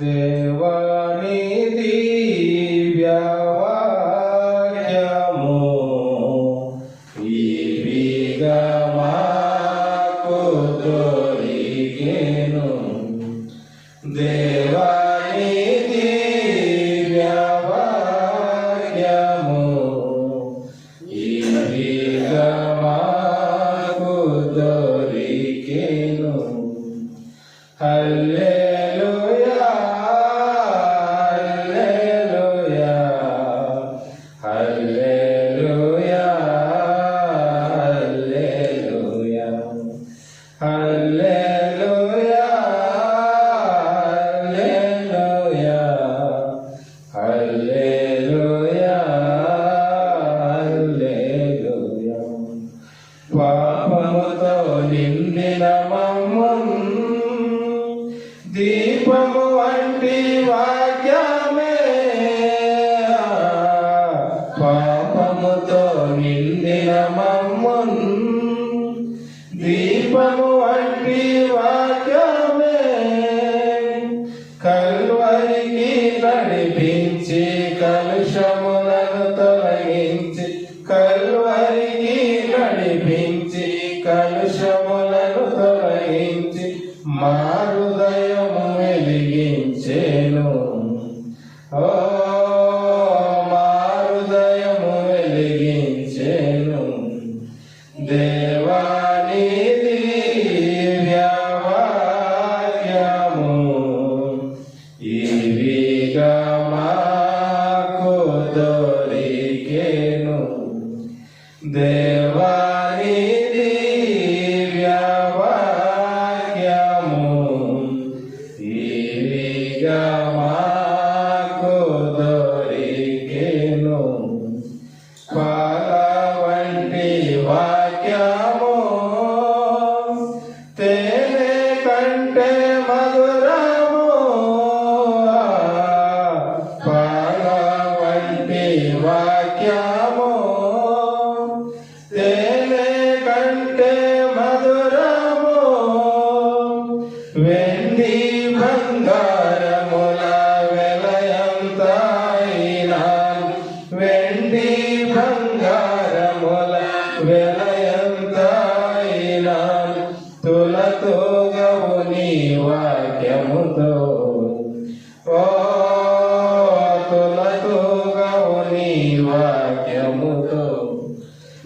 దేవానిది వ్యావాక్యము ఈ విగమాకు దొరికేను దేవా వారికి నడిపించి కలుషములను తొలగించి కల్వరికి నడిపించి కలుషములను తొలగించి మా హృదయము వెలిగించేను. ఓ Dikama kotorikenu. De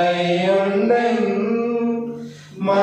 കൈയുണ്ടെങ്കിൽ മാ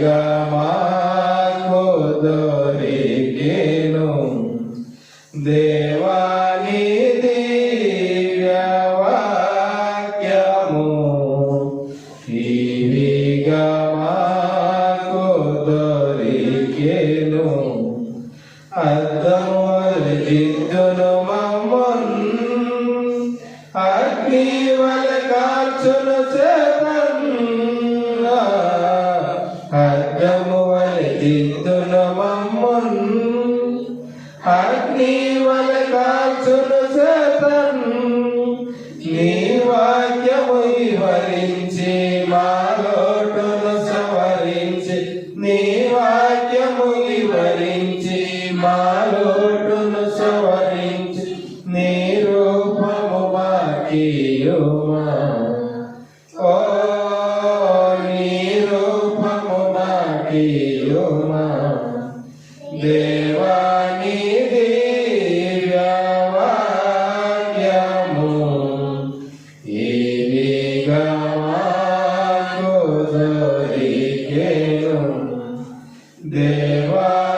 Gama. నీ వాక్యముని వరించి మాలోటును సవరించి నీ రూపము మాకీయుమా. ఓ నీ రూపము మాకీయుమా. దేవా देवा.